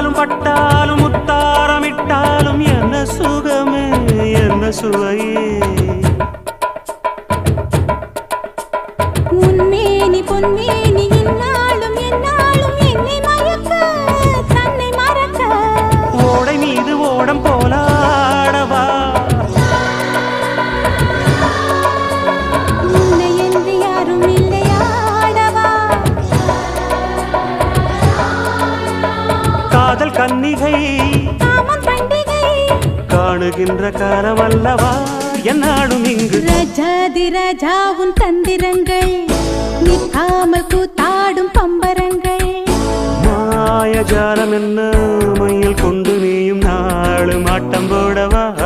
பட்டாலும் பட்டாலும் முத்தாரமிட்டாலும் என்ன சுகமே என்ன சுவையே. உன்மேனி பொன்மேனி இன்னாலும் என்னாலும் என்னை மயக்க தன்னை மறக்க. ஓடை மீது ஓடம் போ கன்னிகை காணுகின்ற காலம் அல்லவா என்னாடும் இங்கு ரஜாதி ராஜா உன் தந்திரங்கள். நிற்காமல் கூத்தாடும் பம்பரங்கள். மாயஜாலம் என்ன? மையில் கொண்டு நீயும் நாளும் ஆட்டம் போடவா?